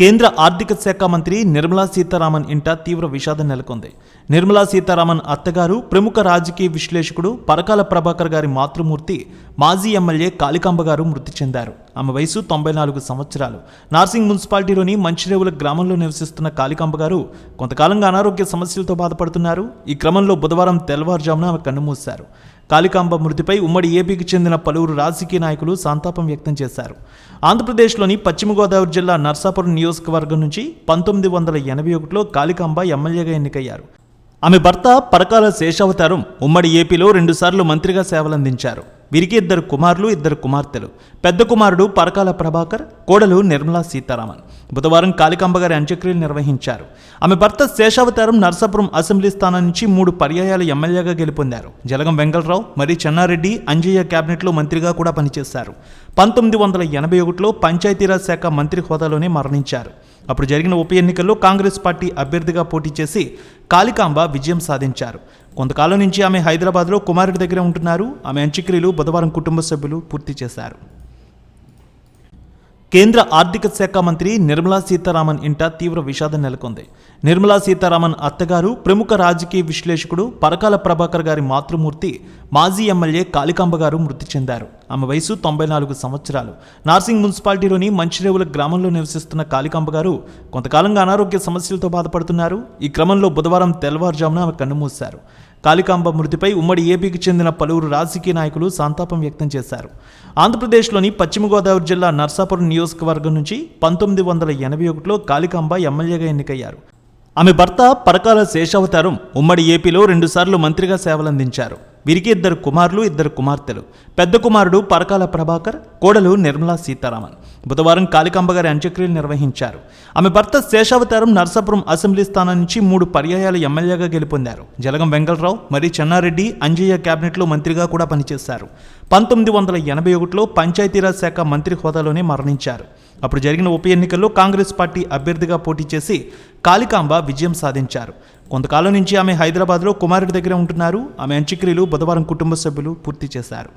కేంద్ర ఆర్థిక శాఖ మంత్రి నిర్మలా సీతారామన్ ఇంట తీవ్ర విషాదం నెలకొంది. నిర్మలా సీతారామన్ అత్తగారు ప్రముఖ రాజకీయ విశ్లేషకుడు పరకాల ప్రభాకర్ గారి మాతృమూర్తి మాజీ ఎమ్మెల్యే కాళికాంబ గారు మృతి చెందారు. ఆమె వయసు తొంభై నాలుగు సంవత్సరాలు. నార్సింగ్ మున్సిపాలిటీలోని మంచిరేవుల గ్రామంలో నివసిస్తున్న కాళికాంబ గారు కొంతకాలంగా అనారోగ్య సమస్యలతో బాధపడుతున్నారు. ఈ క్రమంలో బుధవారం తెల్లవారుజామున ఆమె కన్నుమూశారు. కాళికాంబ మృతిపై ఉమ్మడి ఏపీకి చెందిన పలువురు రాజకీయ నాయకులు సంతాపం వ్యక్తం చేశారు. ఆంధ్రప్రదేశ్లోని పశ్చిమ గోదావరి జిల్లా నర్సాపురం నియోజకవర్గం నుంచి పంతొమ్మిది వందల ఎనభై ఒకటిలో కాళికాంబ ఎమ్మెల్యేగా ఎన్నికయ్యారు. ఆమె భర్త పరకాల శేషావతారం ఉమ్మడి ఏపీలో రెండుసార్లు మంత్రిగా సేవలందించారు. వీరికి ఇద్దరు కుమారులు ఇద్దరు కుమార్తెలు. పెద్ద కుమారుడు పరకాల ప్రభాకర్ కోడలు నిర్మలా సీతారామన్. బుధవారం కాళికాంబ గారి అంత్యక్రియలు నిర్వహించారు. ఆమె భర్త శేషావతారం నర్సాపురం అసెంబ్లీ స్థానం నుంచి మూడు పర్యాయాలు ఎమ్మెల్యేగా గెలుపొందారు. జలగం వెంగళరావు మరి చెన్నారెడ్డి అంజయ్య కేబినెట్లో మంత్రిగా కూడా పనిచేశారు. పంతొమ్మిది వందల ఎనభై ఒకటిలో పంచాయతీరాజ్ శాఖ మంత్రి హోదాలోనే మరణించారు. అప్పుడు జరిగిన ఉప ఎన్నికల్లో కాంగ్రెస్ పార్టీ అభ్యర్థిగా పోటీ చేసి కాళికాంబ విజయం సాధించారు. కొంతకాలం నుంచి ఆమె హైదరాబాద్లో కుమారుడి దగ్గర ఉంటున్నారు. ఆమె అంత్యక్రియలు బుధవారం కుటుంబ సభ్యులు పూర్తి చేశారు. కేంద్ర ఆర్థిక శాఖ మంత్రి నిర్మలా సీతారామన్ ఇంట తీవ్ర విషాదం నెలకొంది. నిర్మలా సీతారామన్ అత్తగారు ప్రముఖ రాజకీయ విశ్లేషకుడు పరకాల ప్రభాకర్ గారి మాతృమూర్తి మాజీ ఎమ్మెల్యే కాళికాంబ గారు మృతి చెందారు. ఆమె వయసు తొంభై నాలుగు సంవత్సరాలు. నార్సింగ్ మున్సిపాలిటీలోని మంచిరేవుల గ్రామంలో నివసిస్తున్న కాళికాంబ గారు కొంతకాలంగా అనారోగ్య సమస్యలతో బాధపడుతున్నారు. ఈ క్రమంలో బుధవారం తెల్లవారుజామున ఆమె కన్నుమూశారు కాళికాంబ మృతిపై ఉమ్మడి ఏపీకి చెందిన పలువురు రాజకీయ నాయకులు సంతాపం వ్యక్తం చేశారు. ఆంధ్రప్రదేశ్లోని పశ్చిమ గోదావరి జిల్లా నర్సాపురం నియోజకవర్గం నుంచి పంతొమ్మిది వందల ఎనభై ఒకటిలో కాళికాంబ ఎమ్మెల్యేగా ఎన్నికయ్యారు. ఆమె భర్త పరకాల శేషావతారం ఉమ్మడి ఏపీలో రెండుసార్లు మంత్రిగా సేవలందించారు. వీరికి ఇద్దరు కుమారులు ఇద్దరు కుమార్తెలు. పెద్ద కుమారుడు పరకాల ప్రభాకర్ కోడలు నిర్మలా సీతారామన్. బుధవారం కాళికాంబ గారి అంత్యక్రియలు నిర్వహించారు. ఆమె భర్త శేషావతారం నర్సాపురం అసెంబ్లీ స్థానం నుంచి మూడు పర్యాయాలు ఎమ్మెల్యేగా గెలుపొందారు. జలగం వెంకటరావు మరి చెన్నారెడ్డి అంజయ్య కేబినెట్లో మంత్రిగా కూడా పనిచేశారు. పంతొమ్మిది వందల ఎనభై ఒకటిలో పంచాయతీరాజ్ శాఖ మంత్రి హోదాలోనే మరణించారు. అప్పుడు జరిగిన ఉప ఎన్నికల్లో కాంగ్రెస్ పార్టీ అభ్యర్థిగా పోటీ చేసి కాళికాంబ విజయం సాధించారు. కొంతకాలం నుంచి ఆమె హైదరాబాద్లో కుమారుడి దగ్గర ఉంటున్నారు. ఆమె అంత్యక్రియలు బుధవారం కుటుంబ సభ్యులు పూర్తి చేశారు.